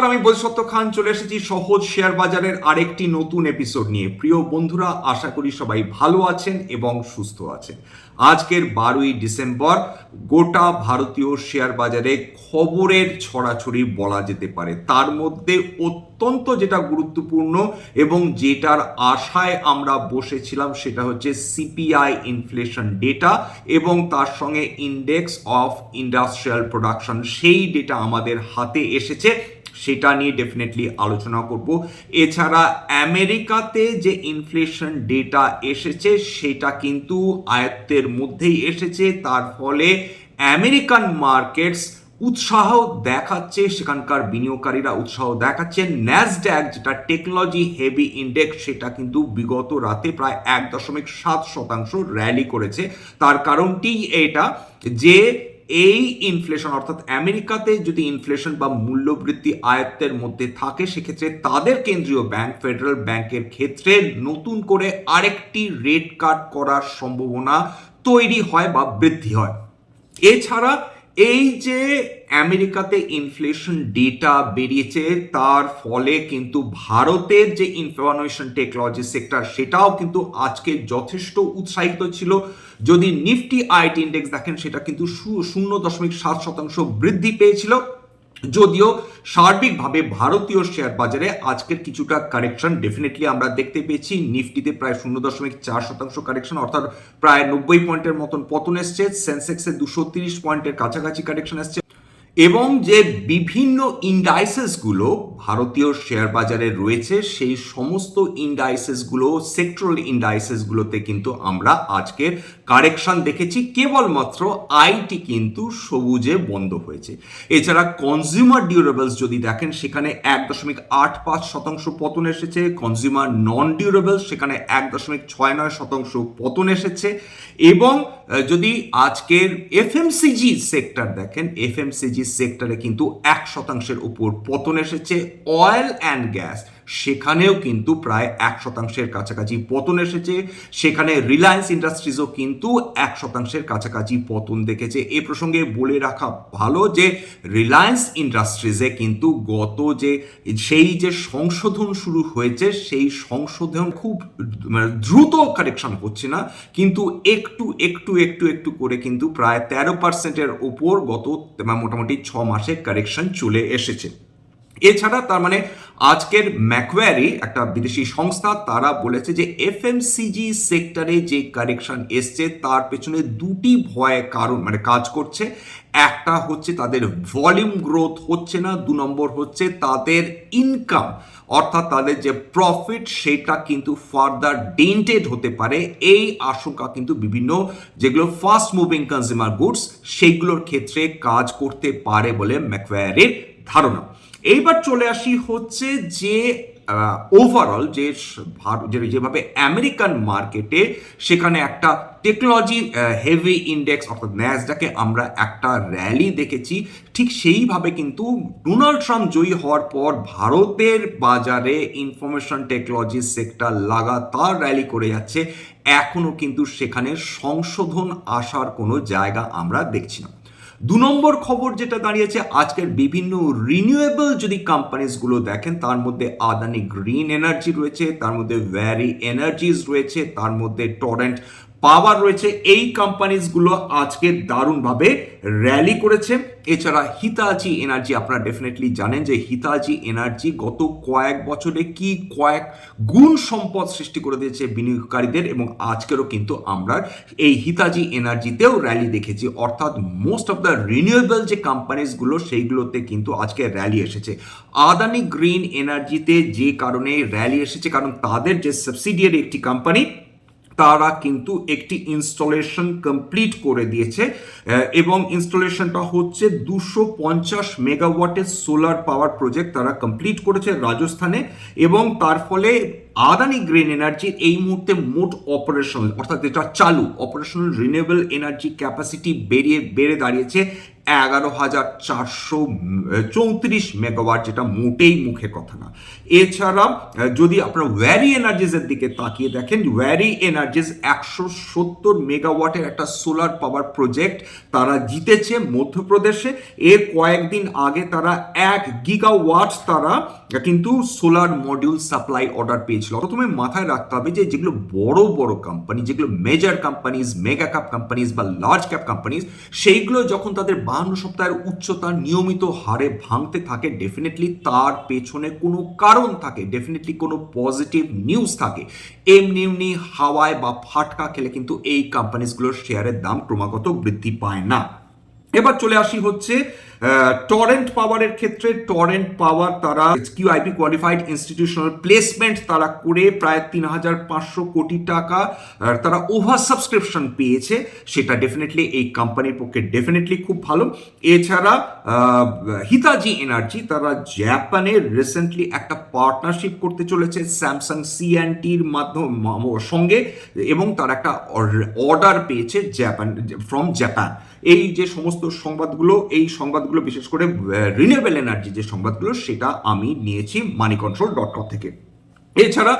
নমস্কার আমি বৈসত্য খান চলে এসেছি সহজ শেয়ার বাজারের আরেকটি নতুন এপিসোড নিয়ে। প্রিয় বন্ধুরা, আশা করি সবাই ভালো আছেন এবং সুস্থ আছেন। আজকের বারোই ডিসেম্বর, গোটা ভারতীয় শেয়ার বাজারে খবরের ছড়াছড়ি বলা যেতে পারে। তার মধ্যে অত্যন্ত যেটা গুরুত্বপূর্ণ এবং যেটার আশায় আমরা বসেছিলাম সেটা হচ্ছে সিপিআই ইনফ্লেশন ডেটা এবং তার সঙ্গে ইন্ডেক্স অফ ইন্ডাস্ট্রিয়াল প্রোডাকশন সেই ডেটা আমাদের হাতে এসেছে। সেটা নিয়ে ডেফিনেটলি আলোচনা করব। এছাড়া আমেরিকাতে যে ইনফ্লেশন ডেটা এসেছে, সেটা কিন্তু আয়ত্তের মধ্যেই এসেছে। তার ফলে আমেরিকান মার্কেটস উৎসাহ দেখাচ্ছে, সেখানকার বিনিয়োগকারীরা উৎসাহ দেখাচ্ছে। ন্যাসড্যাক যেটা টেকনোলজি হেভি ইন্ডেক্স সেটা কিন্তু বিগত রাতে প্রায় এক দশমিক সাত শতাংশ র্যালি করেছে। তার কারণটি এটা যে এই ইনফ্লেশন অর্থাৎ আমেরিকাতে যদি ইনফ্লেশন বা মূল্যবৃদ্ধি আয়ত্তের মধ্যে থাকে, সেক্ষেত্রে তাদের কেন্দ্রীয় ব্যাংক ফেডারেল ব্যাংকের ক্ষেত্রে নতুন করে আরেকটি রেট কাট করার সম্ভাবনা তৈরি হয় বা বৃদ্ধি হয়। এছাড়া এই যে আমেরিকাতে ইনফ্লেশন ডেটা বেরিয়েছে, তার ফলে কিন্তু ভারতের যে ইনফরমেশন টেকনোলজি সেক্টর সেটাও কিন্তু আজকে যথেষ্ট উৎসাহিত ছিল। যদি নিফটি আইটি ইন্ডেক্স দেখেন, সেটা কিন্তু শূন্য দশমিক সাত শতাংশ বৃদ্ধি পেয়েছিল। যদিও সার্বিকভাবে ভারতীয় শেয়ার বাজারে আজকের কিছুটা কারেকশন ডেফিনেটলি আমরা দেখতে পেয়েছি। নিফটিতে প্রায় শূন্য দশমিক চার শতাংশ কারেকশন, অর্থাৎ প্রায় নব্বই পয়েন্টের মতন পতন এসছে। সেন্সেক্সে দুশো তিরিশ পয়েন্টের কাছাকাছি কারেকশন এসছে। এবং যে বিভিন্ন ইন্ডাইসেসগুলো ভারতীয় শেয়ার বাজারে রয়েছে, সেই সমস্ত ইন্ডাইসেসগুলো, সেক্টরাল ইন্ডাইসেসগুলোতে কিন্তু আমরা আজকে কারেকশন দেখেছি, কেবলমাত্র আইটি কিন্তু সবুজে বন্ধ হয়েছে। এছাড়া কনজিউমার ডিউরেবলস যদি দেখেন, সেখানে এক দশমিক আট পাঁচ শতাংশ পতন এসেছে। কনজিউমার নন ডিউরেবলস সেখানে এক দশমিক ছয় নয় শতাংশ পতন এসেছে। এবং যদি আজকের এফএমসিজি সেক্টর দেখেন এফএমসিজি সেক্টরে কিন্তু এক শতাংশের উপর পতন এসেছে। অয়েল অ্যান্ড গ্যাস সেখানেও কিন্তু প্রায় এক শতাংশের কাছাকাছি পতন এসেছে। সেখানে রিলায়েন্স ইন্ডাস্ট্রিজও কিন্তু এক শতাংশের কাছাকাছি পতন দেখেছে। এ প্রসঙ্গে বলে রাখা ভালো যে রিলায়েন্স ইন্ডাস্ট্রিজে কিন্তু গত যে, সেই যে সংশোধন শুরু হয়েছে, সেই সংশোধন খুব মানে দ্রুত কারেকশন হচ্ছে না। কিন্তু একটু একটু একটু একটু করে কিন্তু প্রায় তেরো পার্সেন্টের ওপর গত মোটামুটি ছ মাসে কারেকশন চলে এসেছে। এছাড়া তার মানে আজকের ম্যাকওয়ারি একটা বিদেশি সংস্থা, তারা বলেছে যে এফএমসিজি সেক্টরে যে কারেকশন এসছে, তার পেছনে দুটি ভয় কারণ মানে কাজ করছে। একটা হচ্ছে তাদের ভলিউম গ্রোথ হচ্ছে না, দু নম্বর হচ্ছে তাদের ইনকাম, অর্থাৎ তাদের যে প্রফিট, সেটা কিন্তু ফার্দার ডেন্টেড হতে পারে। এই আশঙ্কা কিন্তু বিভিন্ন, যেগুলো ফাস্ট মুভিং কনজিউমার গুডস সেইগুলোর ক্ষেত্রে কাজ করতে পারে বলে ম্যাকওয়ারির ধারণা। এইবার চলে আসি হচ্ছে যে ওভারঅল যে যেভাবে আমেরিকান মার্কেটে সেখানে একটা টেকনোলজি হেভি ইন্ডেক্স অর্থাৎ ন্যাসডাকে আমরা একটা র্যালি দেখেছি। ঠিক সেইভাবে কিন্তু ডোনাল্ড ট্রাম্প জয়ী হওয়ার পর ভারতের বাজারে ইনফরমেশন টেকনোলজি সেক্টর লাগাতার র্যালি করে যাচ্ছে। এখনও কিন্তু সেখানে সংশোধন আসার কোনো জায়গা আমরা দেখছি না। দু নম্বর খবর যেটা দাঁড়িয়েছে, আজকের বিভিন্ন রিনিউয়েবল যদি কোম্পানিজগুলো দেখেন, তার মধ্যে আদানি গ্রিন এনার্জি রয়েছে, তার মধ্যে ভ্যারি এনার্জিস রয়েছে, তার মধ্যে টরেন্ট পাওয়ার রয়েছে, এই কোম্পানিজগুলো আজকে দারুণভাবে র্যালি করেছে। এছাড়া হিতাচি এনার্জি আপনারা ডেফিনেটলি জানেন যে হিতাচি এনার্জি গত কয়েক বছরে কি কয়েক গুণ সম্পদ সৃষ্টি করে দিয়েছে বিনিয়োগকারীদের এবং আজকেরও কিন্তু আমরা এই হিতাজি এনার্জিতেও র্যালি দেখেছি। অর্থাৎ মোস্ট অফ দ্য রিনিউয়েবল যে কোম্পানিজগুলো সেইগুলোতে কিন্তু আজকে র্যালি এসেছে। আদানি গ্রিন এনার্জিতে যে কারণে র্যালি এসেছে, কারণ তাদের যে সাবসিডিয়ারি একটি কোম্পানি তারা কিন্তু একটি ইনস্টলেশন কমপ্লিট করে দিয়েছে এবং ইনস্টলেশনটা হচ্ছে দুশো পঞ্চাশ মেগাওয়াটের সোলার পাওয়ার প্রজেক্ট তারা কমপ্লিট করেছে রাজস্থানে, এবং তার ফলে আদানি গ্রিন এনার্জির এই মুহূর্তে মোট অপারেশনাল অর্থাৎ যেটা চালু অপারেশনাল রিনিউয়েবল এনার্জি ক্যাপাসিটি বেরিয়ে, বেড়ে দাঁড়িয়েছে এগারো হাজার চারশো চৌত্রিশ মেগাওয়াট যেটা মোটেই মুখে কথা না। এছাড়া যদি আপনারা ওয়ারি এনার্জিসের দিকে তাকিয়ে দেখেন ওয়ারি এনার্জিস একশো সত্তর মেগাওয়াটের একটা সোলার পাওয়ার প্রজেক্ট তারা জিতেছে মধ্যপ্রদেশে। এর কয়েকদিন আগে তারা এক গিগাওয়াট তারা কিন্তু সোলার মডিউল সাপ্লাই অর্ডার পেয়েছিল। প্রথমে মাথায় রাখতে হবে যে যেগুলো বড় বড় কোম্পানি যেগুলো major companies mega cap companies বা লার্জ ক্যাপ কোম্পানিজ সেইগুলো যখন তাদের বাহান্ন সপ্তাহের উচ্চতা নিয়মিত হারে ভাঙতে থাকে ডেফিনেটলি তার পেছনে কোনো কারণ থাকে ডেফিনেটলি কোনো পজিটিভ নিউজ থাকে। এমনি এমনি হাওয়ায় বা ফাটকা খেলে কিন্তু এই কোম্পানিজগুলোর শেয়ারের দাম ক্রমাগত বৃদ্ধি পায় না। এবার চলে আসি হচ্ছে টরেন্ট পাওয়ারের ক্ষেত্রে টরেন্ট পাওয়ার তারা Q QIP qualified institutional placement তারা করে প্রায় তিন হাজার পাঁচশো কোটি টাকা। তারা ওভার সাবস্ক্রিপশন পেয়েছে, সেটা ডেফিনেটলি এই কোম্পানির পক্ষে ডেফিনেটলি খুব ভালো। এছাড়া হিতাজি এনার্জি তারা জাপানে রিসেন্টলি একটা পার্টনারশিপ করতে চলেছে স্যামসাং সিএনটির মাধ্যম সঙ্গে এবং তার একটা অর্ডার পেয়েছে জাপান ফ্রম জাপান এই যে সমস্ত সংবাদগুলো, এই সংবাদগুলো, বিশেষ করে রিনিউয়েবল এনার্জি যে সংবাদগুলো, সেটা আমি নিয়েছি মানি কন্ট্রোল ডট কম থেকে। এছাড়া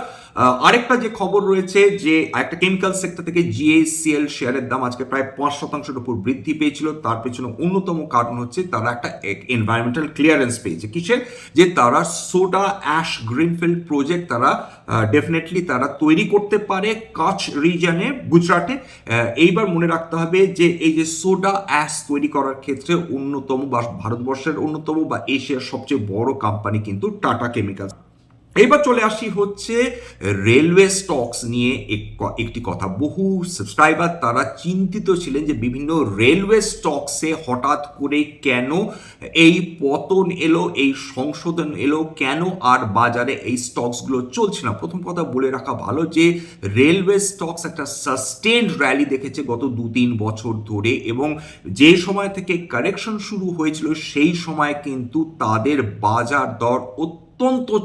আরেকটা যে খবর রয়েছে যে একটা কেমিক্যাল সেক্টর থেকে জিএসিএল শেয়ারের দাম আজকে প্রায় পাঁচ শতাংশের উপর বৃদ্ধি পেয়েছিল। তার পেছনে অন্যতম কারণ হচ্ছে তারা একটা এনভায়রনমেন্টাল ক্লিয়ারেন্স পেয়েছে। কিসের? যে তারা সোডা অ্যাশ গ্রিনফিল্ড প্রজেক্ট তারা ডেফিনেটলি তারা তৈরি করতে পারে কাছ রিজনে গুজরাটে। এইবার মনে রাখতে হবে যে এই যে সোডা অ্যাশ তৈরি করার ক্ষেত্রে অন্যতম বা ভারতবর্ষের অন্যতম বা এশিয়ার সবচেয়ে বড় কোম্পানি কিন্তু টাটা কেমিক্যাল এবার চলে আসি হচ্ছে রেলওয়ে স্টকস নিয়ে এক- একটি কথা। বহু সাবস্ক্রাইবার তারা চিন্তিত ছিলেন যে বিভিন্ন রেলওয়ে স্টকসে হঠাৎ করে কেন এই পতন এলো, এই সংশোধন এলো, কেন আর বাজারে এই স্টকসগুলো চলছে না? প্রথম কথা বলে রাখা ভালো যে রেলওয়ে স্টকস একটা সাস্টেন্ড র্যালি দেখেছে গত দু তিন বছর ধরে এবং যে সময় থেকে কারেকশন শুরু হয়েছিল সেই সময় কিন্তু তাদের বাজার দর অত্যন্ত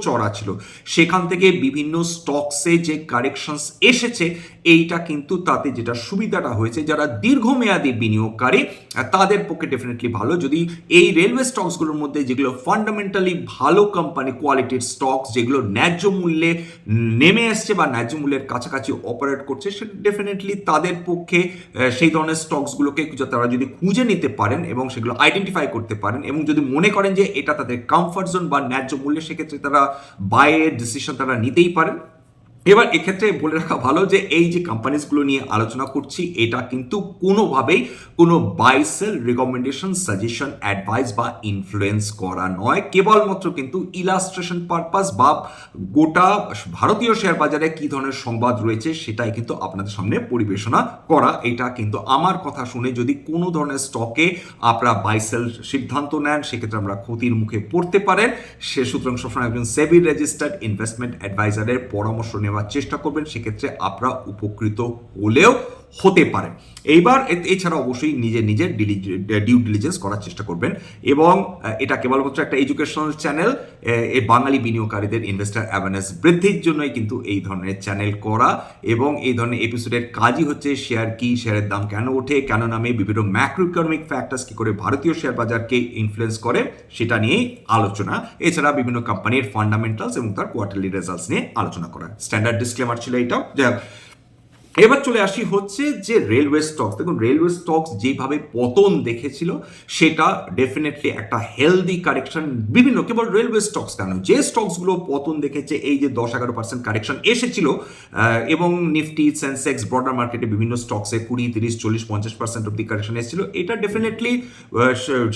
চড়া ছিল। সেখান থেকে বিভিন্ন স্টকসে যে কারেকশনস এসেছে এইটা কিন্তু তাতে যেটা সুবিধাটা হয়েছে, যারা দীর্ঘমেয়াদী বিনিয়োগকারী তাদের পক্ষে ডেফিনেটলি ভালো। যদি এই রেলওয়ে স্টকসগুলোর মধ্যে যেগুলো ফান্ডামেন্টালি ভালো কোম্পানি কোয়ালিটির স্টকস যেগুলো ন্যায্য মূল্যে নেমে আসছে বা ন্যায্য মূল্যের কাছাকাছি অপারেট করছে সেটা ডেফিনেটলি তাদের পক্ষে সেই ধরনের স্টকসগুলোকে তারা যদি খুঁজে নিতে পারেন এবং সেগুলো আইডেন্টিফাই করতে পারেন এবং যদি মনে করেন যে এটা তাদের কমফর্ট জোন বা ন্যায্য মূল্যে সেক্ষেত্রে তারা বাইয়ের ডিসিশন তারা নিতেই পারেন এবার এক্ষেত্রে বলে রাখা ভালো যে এই যে কোম্পানিজগুলো নিয়ে আলোচনা করছি, এটা কিন্তু কোনোভাবেই কোনো buy sell recommendation suggestion advice বা ইনফ্লুয়েন্স করা নয়। কেবলমাত্র কিন্তু ইলাস্ট্রেশন পারপাস বা গোটা ভারতীয় শেয়ার বাজারে কি ধরনের সংবাদ রয়েছে সেটাই কিন্তু আপনাদের সামনে পরিবেশনা করা। এটা কিন্তু আমার কথা শুনে যদি কোনো ধরনের স্টকে আপনারা বাইসেল সিদ্ধান্ত নেন, সেক্ষেত্রে আমরা ক্ষতির মুখে পড়তে পারেন। সে সুতরাং সবসময় একজন সেবি রেজিস্টার্ড ইনভেস্টমেন্ট অ্যাডভাইজারের পরামর্শ নেওয়ার চেষ্টা করবেন সেক্ষেত্রে আপনারা উপকৃত হলেও হতে পারে। এইবার এছাড়া অবশ্যই নিজে নিজের ডিউ ডিলিজেন্স করার চেষ্টা করবেন এবং এটা কেবলমাত্র একটা এডুকেশনাল চ্যানেল এ বাঙালি বিনিয়োগকারীদের ইনভেস্টার অ্যাওয়ারনেস বৃদ্ধির জন্যই কিন্তু এই ধরনের চ্যানেল করা এবং এই ধরনের এপিসোডের কাজই হচ্ছে শেয়ার কি শেয়ারের দাম কেন ওঠে কেন নামে বিভিন্ন ম্যাক্রো ইকোনমিক ফ্যাক্টরস কি করে ভারতীয় শেয়ার বাজারকে ইনফ্লুয়েন্স করে সেটা নিয়েই আলোচনা। এছাড়া বিভিন্ন কোম্পানির ফান্ডামেন্টালস এবং তার কোয়ার্টারলি রেজাল্টস নিয়ে আলোচনা করা। স্ট্যান্ডার্ড ডিসক্লেমার ছিল এইটাও যাই হোক, এবার চলে আসি হচ্ছে যে রেলওয়ে স্টকস দেখুন রেলওয়ে স্টকস যেভাবে পতন দেখেছিল, সেটা ডেফিনেটলি একটা হেলদি কারেকশন বিভিন্ন, কেবল রেলওয়ে স্টকস কেন যে স্টকসগুলো পতন দেখেছে, এই যে দশ এগারো পার্সেন্ট কারেকশন এসেছিল এবং নিফটি সেন্সেক্স ব্রডার মার্কেটে বিভিন্ন স্টকসে কুড়ি, তিরিশ, চল্লিশ, পঞ্চাশ পার্সেন্ট অব্দি কারেকশন এসেছিল। এটা ডেফিনেটলি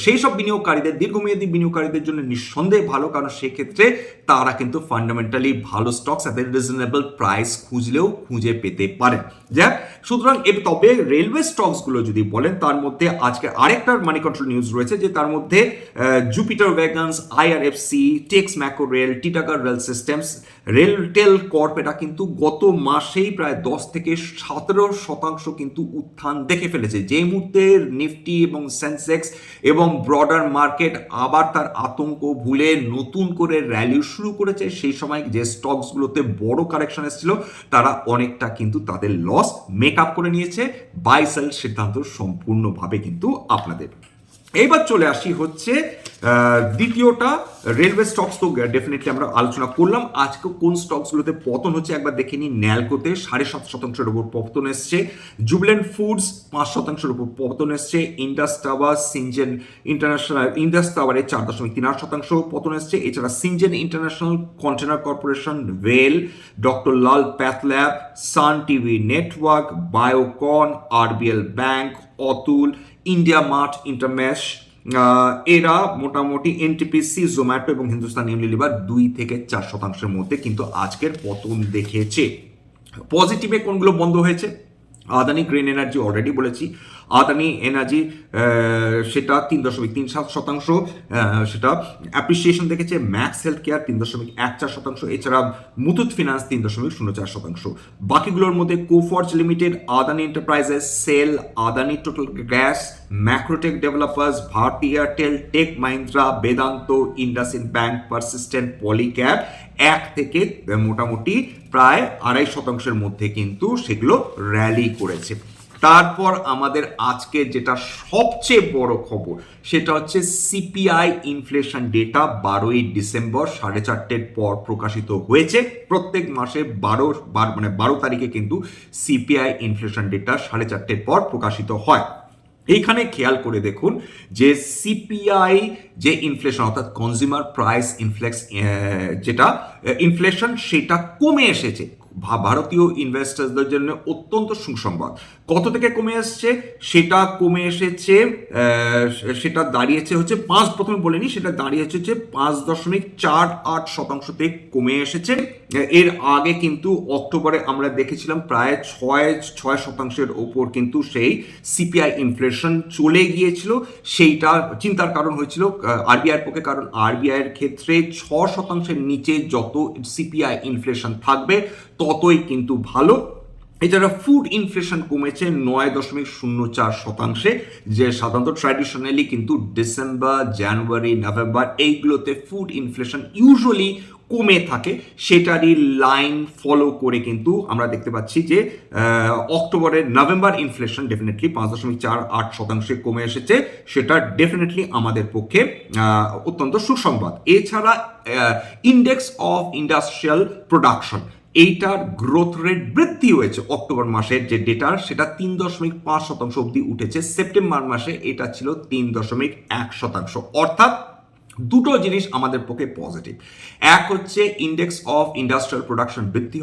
সেই সব বিনিয়োগকারীদের, দীর্ঘমেয়াদী বিনিয়োগকারীদের জন্য নিঃসন্দেহে ভালো, কারণ সেক্ষেত্রে তারা কিন্তু ফান্ডামেন্টালি ভালো স্টকস এদের রিজনেবল প্রাইস খুঁজলেও খুঁজে পেতে পারেন। যাক, সুতরাং তবে রেলওয়ে স্টকসগুলো যদি বলেন, তার মধ্যে আজকে আরেকটা মানি কন্ট্রোল নিউজ রয়েছে, যে তার মধ্যে Jupiter wagons IRFC Texmaco rail Titagarh rail systems RailTel corp এটা কিন্তু গত মাসেই প্রায় দশ থেকে সতেরো শতাংশ কিন্তু উত্থান দেখে ফেলেছে। যে মুহূর্তে নিফটি এবং সেন্সেক্স এবং ব্রডার মার্কেট আবার তার আতঙ্ক ভুলে নতুন করে র্যালি শুরু করেছে। সেই সময় যে স্টকসগুলোতে বড় কারেকশন এসেছিল, তারা অনেকটা কিন্তু তাদের লস মেক আপ করে নিয়েছে বাই সেল সিদ্ধান্ত সম্পূর্ণভাবে কিন্তু আপনাদের। এইবার চলে আসি হচ্ছে দ্বিতীয়টা রেলওয়ে স্টকস তো ডেফিনেটলি আমরা আলোচনা করলাম। আজকে কোন স্টকসগুলোতে পতন হচ্ছে একবার দেখে নিই ন্যালকোতে সাড়ে সাত শতাংশের উপর পতন এসছে। জুবলেন্ট ফুডস পাঁচ শতাংশের উপর পতন এসছে। Indus tower Syngene international Indus টাওয়ারে চার দশমিক তিন আট শতাংশ পতন এসছে। এছাড়া Syngene international container corporation rail doctor Lal pathlab Sun TV network Biocon RBL bank Atul India mart intermesh এরা মোটামুটি এনটিপিসি জোম্যাটো এবং হিন্দুস্তান ইউনিলিভার দুই থেকে চার শতাংশের মধ্যে কিন্তু আজকের পতন দেখেছে পজিটিভে কোনগুলো বন্ধ হয়েছে? আদানি গ্রিন এনার্জি অলরেডি বলেছি। আদানি এনার্জি সেটা তিন দশমিক তিন সাত শতাংশ সেটা অ্যাপ্রিসিয়েশন দেখেছে ম্যাক্স হেলথ কেয়ার তিন দশমিক এক চার শতাংশ, এছাড়া মুথুত ফিনান্স তিন দশমিক শূন্য চার শতাংশ। বাকিগুলোর মধ্যে Coforge limited Adani enterprises SAIL Adani total gas Macrotech developers Bharti Airtel tech Mahindra Vedanta IndusInd bank persistent Polycab এক থেকে মোটামুটি প্রায় আড়াই শতাংশের মধ্যে কিন্তু সেগুলো র্যালি করেছে। তারপর আমাদের আজকে যেটা সবচেয়ে বড় খবর, সেটা হচ্ছে সিপিআই ইনফ্লেশন ডেটা বারোই ডিসেম্বর সাড়ে চারটের পর প্রকাশিত হয়েছে। প্রত্যেক মাসে বারো, বার মানে বারো তারিখে কিন্তু সিপিআই ইনফ্লেশন ডেটা সাড়ে চারটের পর প্রকাশিত হয়। এইখানে খেয়াল করে দেখুন যে সিপিআই যে ইনফ্লেশন অর্থাৎ কনজিউমার প্রাইস ইনফ্লেক্স যেটা ইনফ্লেশন সেটা কমে এসেছে। ভারতীয় ইনভেস্টারদের জন্য অত্যন্ত সুসংবাদ। কত থেকে কমে এসছে? সেটা কমে এসেছে সেটা দাঁড়িয়েছে হচ্ছে পাঁচ, প্রথমে বলিনি সেটা দাঁড়িয়েছে হচ্ছে পাঁচ দশমিক চার আট শতাংশতে কমে এসেছে। এর আগে কিন্তু অক্টোবরে আমরা দেখেছিলাম প্রায় ছয় ছয় শতাংশের ওপর কিন্তু সেই সিপিআই ইনফ্লেশন চলে গিয়েছিল। সেইটা চিন্তার কারণ হয়েছিল আরবিআইয়ের পক্ষে, কারণ আরবিআই এর ক্ষেত্রে ছ শতাংশের নিচে যত সিপিআই ইনফ্লেশন থাকবে, ততই কিন্তু ভালো। এছাড়া ফুড ইনফ্লেশন কমেছে নয় দশমিক শূন্য চার শতাংশে, যে সাধারণত ট্র্যাডিশনালি কিন্তু ডিসেম্বর জানুয়ারি নভেম্বর এইগুলোতে ফুড ইনফ্লেশন ইউজুয়ালি কমে থাকে, সেটারই লাইন ফলো করে কিন্তু আমরা দেখতে পাচ্ছি যে অক্টোবরের নভেম্বর ইনফ্লেশন ডেফিনেটলি পাঁচ দশমিক চার আট শতাংশে কমে এসেছে, সেটা ডেফিনেটলি আমাদের পক্ষে অত্যন্ত সুসংবাদ। এছাড়া ইন্ডেক্স অফ ইন্ডাস্ট্রিয়াল প্রোডাকশন এইটার গ্রোথ রেট বৃদ্ধি হয়েছে অক্টোবর মাসের যে ডেটার সেটা তিন দশমিক পাঁচ শতাংশ অবধি উঠেছে। সেপ্টেম্বর মাসে এটা ছিল তিন দশমিক এক শতাংশ। অর্থাৎ দুটো জিনিস আমাদের পক্ষে পজিটিভ এক হচ্ছে ইন্ডেক্স অফ ইন্ডাস্ট্রিয়াল প্রোডাকশন বৃদ্ধি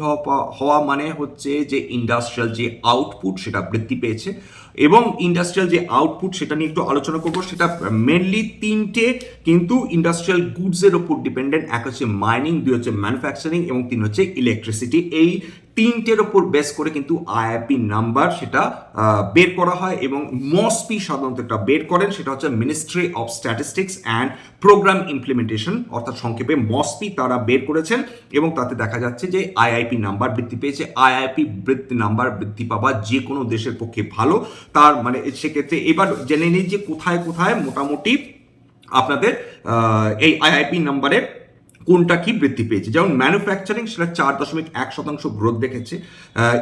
হওয়া মানে হচ্ছে যে ইন্ডাস্ট্রিয়াল যে আউটপুট সেটা বৃদ্ধি পেয়েছে এবং ইন্ডাস্ট্রিয়াল যে আউটপুট সেটা নিয়ে একটু আলোচনা করব, সেটা মেনলি তিনটে কিন্তু ইন্ডাস্ট্রিয়াল গুডসের ওপর ডিপেন্ডেন্ট এক হচ্ছে মাইনিং দুই হচ্ছে ম্যানুফ্যাকচারিং এবং তিন হচ্ছে ইলেকট্রিসিটি এই তিনটের ওপর বেস করে কিন্তু আইআইপি নাম্বার সেটা বের করা হয় এবং মসপি সাধারণত একটা বের করেন, সেটা হচ্ছে ministry of statistics and programme implementation অর্থাৎ সংক্ষেপে মসপি তারা বের করেছেন এবং তাতে দেখা যাচ্ছে যে আইআইপি নাম্বার বৃদ্ধি পেয়েছে, আইআইপি বৃদ্ধি নাম্বার বৃদ্ধি পাওয়া যে কোনো দেশের পক্ষে ভালো। তার মানে সেক্ষেত্রে এবার জেনে নিই যে কোথায় কোথায় মোটামুটি আপনাদের এই আইআইপি নাম্বারের কোনটা কি বৃদ্ধি পেয়েছে? যেমন ম্যানুফ্যাকচারিং সেটা চার দশমিক এক শতাংশ গ্রোথ দেখেছে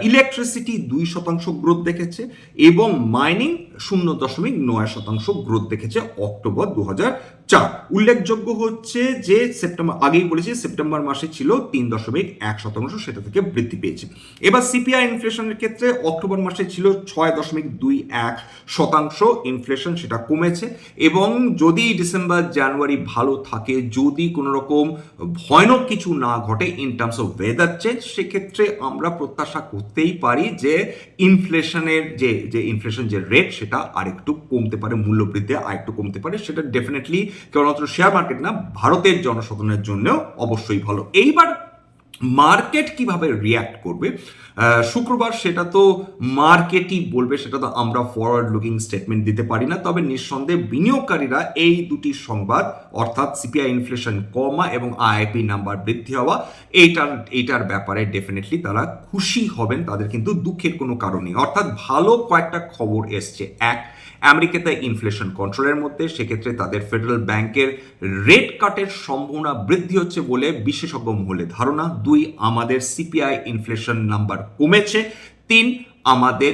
ইলেকট্রিসিটি দুই শতাংশ গ্রোথ দেখেছে, এবং মাইনিং শূন্য দশমিক নয় শতাংশ গ্রোথ দেখেছে অক্টোবর দু চার। উল্লেখযোগ্য হচ্ছে যে সেপ্টেম্বর, আগেই বলেছি সেপ্টেম্বর মাসে ছিল তিন দশমিক এক শতাংশ, সেটা থেকে বৃদ্ধি পেয়েছে। এবার সিপিআই ইনফ্লেশনের ক্ষেত্রে অক্টোবর মাসে ছিল ছয় দশমিক দুই এক শতাংশ ইনফ্লেশন সেটা কমেছে, এবং যদি ডিসেম্বর জানুয়ারি ভালো থাকে, যদি কোনো রকম ভয়ানক কিছু না ঘটে in terms of weather change সেক্ষেত্রে আমরা প্রত্যাশা করতেই পারি যে ইনফ্লেশনের যে যে ইনফ্লেশন যে রেট সেটা আরেকটু কমতে পারে, মূল্যবৃদ্ধি আরেকটু কমতে পারে, সেটা ডেফিনেটলি কেবলমাত্র শেয়ার মার্কেট না, ভারতের জনসাধারণের জন্য অবশ্যই ভালো। এইবার মার্কেট কীভাবে রিয়্যাক্ট করবে? শুক্রবার সেটা তো মার্কেটই বলবে, সেটা তো আমরা ফরওয়ার্ড লুকিং স্টেটমেন্ট দিতে পারি না। তবে নিঃসন্দেহে বিনিয়োগকারীরা এই দুটি সংবাদ, অর্থাৎ সিপিআই ইনফ্লেশন কমা এবং আইআইপি নাম্বার বৃদ্ধি হওয়া, এইটার এইটার ব্যাপারে ডেফিনেটলি তারা খুশি হবেন। তাদের কিন্তু দুঃখের কোনো কারণ নেই। অর্থাৎ ভালো কয়েকটা খবর এসছে। এক আমেরিকাতে ইনফ্লেশন কন্ট্রোলের মধ্যে, সেক্ষেত্রে তাদের ফেডারেল ব্যাংকের রেট কাটের সম্ভাবনা বৃদ্ধি হচ্ছে বলে বিশেষজ্ঞ মহলে ধারণা। দুই, আমাদের সিপিআই ইনফ্লেশন নাম্বার কমেছে। তিন আমাদের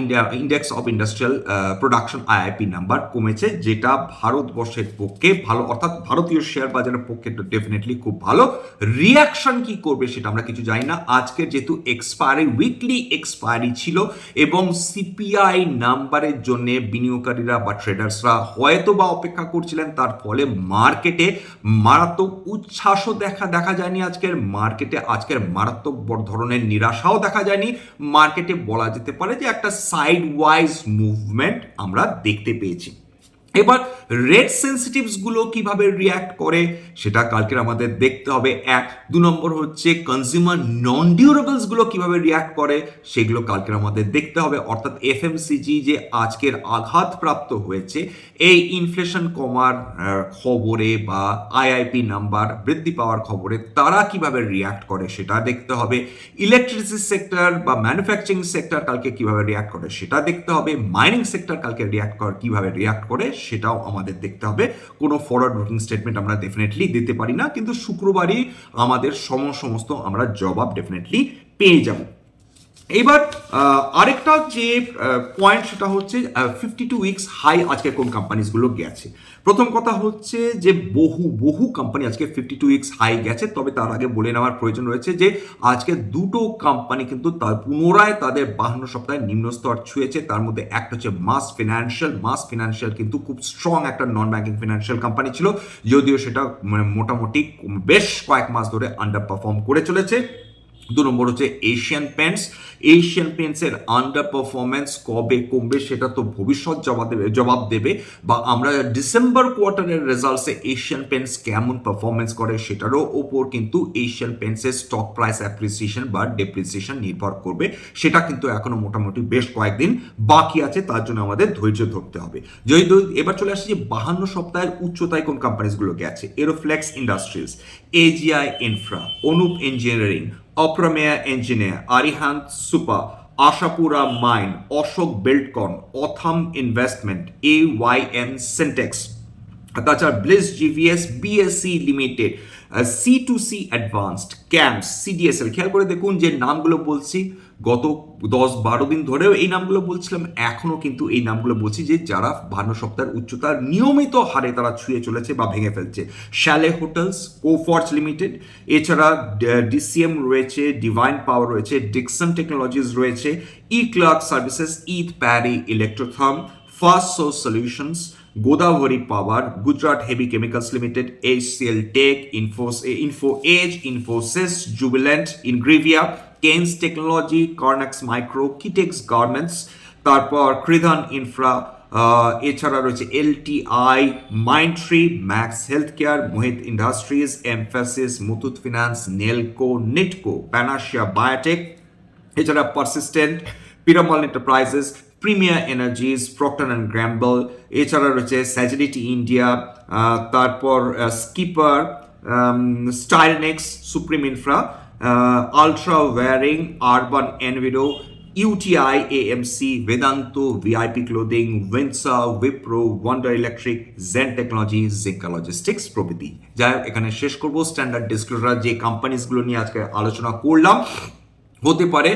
India index of industrial production IIP number কমেছে, যেটা ভারতবর্ষের পক্ষে ভালো, অর্থাৎ ভারতীয় শেয়ার বাজারের পক্ষে তো ডেফিনেটলি খুব ভালো। রিয়াকশন কি করবে সেটা আমরা কিছু জানি না। আজকে যেহেতু এক্সপায়ারি উইকলি এক্সপায়ারি ছিল এবং সিপিআই নাম্বারের জন্য বিনিয়োগকারীরা বা ট্রেডার্সরা হয়তো বা অপেক্ষা করছিলেন, তার ফলে মার্কেটে মারাত্মক উচ্ছ্বাসও দেখা দেখা যায়নি আজকের মার্কেটে আজকের মারাত্মক ধরনের নিরাশাও দেখা যায়নি। মার্কেটে বলা যেতে পারে যে একটা সাইড ওয়াইজ মুভমেন্ট আমরা দেখতে পেয়েছি। এবার রেড সেন্সিটিভসগুলো কীভাবে রিয়্যাক্ট করে, সেটা কালকের আমাদের দেখতে হবে। এক, দু নম্বর হচ্ছে কনজিউমার নন ডিউরেবলসগুলো কীভাবে রিয়্যাক্ট করে, সেগুলো কালকের আমাদের দেখতে হবে। অর্থাৎ এফএমসিজি যে আজকের আঘাতপ্রাপ্ত হয়েছে, এই ইনফ্লেশন কমার খবরে বা আইআইপি নাম্বার বৃদ্ধি পাওয়ার খবরে তারা কীভাবে রিয়্যাক্ট করে, সেটা দেখতে হবে। ইলেকট্রিসিটি সেক্টর বা ম্যানুফ্যাকচারিং সেক্টর কালকে কীভাবে রিয়্যাক্ট করে, সেটা দেখতে হবে। মাইনিং সেক্টর কালকে রিয়্যাক্ট করে, কীভাবে রিয়্যাক্ট করে সেটাও আমাদের দেখতে হবে। কোনো ফরওয়ার্ড লুকিং স্টেটমেন্ট আমরা ডেফিনেটলি দিতে পারি না, কিন্তু শুক্রবারই আমাদের সম সমস্ত আমরা জবাব ডেফিনেটলি পেয়ে যাব। এবার আরেকটা যে পয়েন্ট সেটা হচ্ছে ফিফটি টু উইকস হাই আজকে কোন কোম্পানিজগুলো গেছে। প্রথম কথা হচ্ছে যে, বহু বহু কোম্পানি আজকে ফিফটি টু উইকস হাই গেছে, তবে তার আগে বলে নেওয়ার প্রয়োজন রয়েছে যে, আজকে দুটো কোম্পানি কিন্তু তার পুনরায় তাদের বাহান্ন সপ্তাহে নিম্ন স্তর ছুঁয়েছে। তার মধ্যে একটা হচ্ছে মাস ফিনান্সিয়াল মাস ফিনান্সিয়াল কিন্তু খুব স্ট্রং একটা নন ব্যাঙ্কিং ফিনান্সিয়াল কোম্পানি ছিল, যদিও সেটা মানে মোটামুটি বেশ কয়েক মাস ধরে আন্ডার পারফর্ম করে চলেছে। দু নম্বর হচ্ছে এশিয়ান পেন্টস এশিয়ান পেন্টসের আন্ডার পারফরমেন্স কবে কমবে সেটা তো ভবিষ্যৎ জবাব দেবে জবাব দেবে বা আমরা ডিসেম্বর কোয়ার্টারের রেজাল্টসে এশিয়ান পেন্টস কেমন পারফরমেন্স করে সেটারও ওপর কিন্তু এশিয়ান পেন্টসের স্টক প্রাইস অ্যাপ্রিসিয়েশন বা ডেপ্রিসিয়েশন নির্ভর করবে। সেটা কিন্তু এখনও মোটামুটি বেশ কয়েকদিন বাকি আছে, তার জন্য আমাদের ধৈর্য ধরতে হবে। যদি এবার চলে আসছে যে বাহান্ন সপ্তাহের উচ্চতায় কোন কোম্পানিজগুলো গেছে Aeroflex industries AGI infra Anup engineering Aprameya engineer Arihant super, Ashapura mine, Ashok Buildcon Authum investment, A Y M Syntex. তাছাড়া Bliss GVS, BSC limited C two C advanced camp, CDSL. খেয়াল করে দেখুন যে নামগুলো বলছি গত দশ বারো দিন ধরেও এই নামগুলো বলছিলাম এখনও কিন্তু এই নামগুলো বলছি যে যারা ভান্ন সপ্তাহের উচ্চতার নিয়মিত হারে তারা ছুঁয়ে চলেছে বা ভেঙে ফেলছে। শ্যালে হোটেলস কোফর্স লিমিটেড এছাড়া ডিসিএম রয়েছে ডিভাইন পাওয়ার রয়েছে ডিকসন টেকনোলজিস রয়েছে e Clerx services EID Parry Electrotherm first source solutions Godavari power Gujarat heavy chemicals limited HCL Tech Infos Info Edge Infosys Jubilant Ingrevia Kaynes technology Kernex micro Kitex garments তারপর Kridhan infra এছাড়া রয়েছে LTI Mindtree Max health care Mohit industries Mphasis Muthoot finance Nelco Netco Panacea Biotec এছাড়া Persistent Piramal enterprises Premier Energies Procter and Gamble এছাড়া রয়েছে Sagility India তারপর Skipper স্টাইলনেক্স Supreme Infra Ultra Wiring Urban এনভিডো UTI AMC Vedanta VIP Clothing উইন্সা Wipro Wonder Electric Zen Technology Zinka Logistics প্রভৃতি। যাই হোক, এখানে শেষ করব। স্ট্যান্ডার্ড ডিসক্লোজার যে কোম্পানিজগুলো নিয়ে আজকে আলোচনা করলাম হতে পারে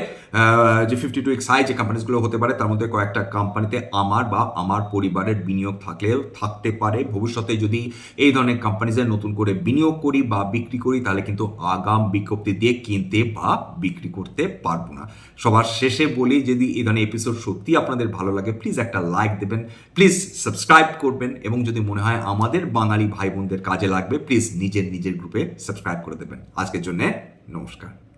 যে ফিফটি টু এক্স হাই যে কোম্পানিজগুলো হতে পারে, তার মধ্যে কয়েকটা কোম্পানিতে আমার বা আমার পরিবারের বিনিয়োগ থাকলেও থাকতে পারে। ভবিষ্যতে যদি এই ধরনের কোম্পানিজে নতুন করে বিনিয়োগ করি বা বিক্রি করি, তাহলে কিন্তু আগাম বিজ্ঞপ্তি দিয়ে কিনতে বা বিক্রি করতে পারব না। সবার শেষে বলি, যদি এই ধরনের এপিসোড সত্যি আপনাদের ভালো লাগে প্লিজ একটা লাইক দেবেন প্লিজ সাবস্ক্রাইব করবেন এবং যদি মনে হয় আমাদের বাঙালি ভাই বোনদের কাজে লাগবে প্লিজ নিজের নিজের গ্রুপে সাবস্ক্রাইব করে দেবেন। আজকের জন্য নমস্কার।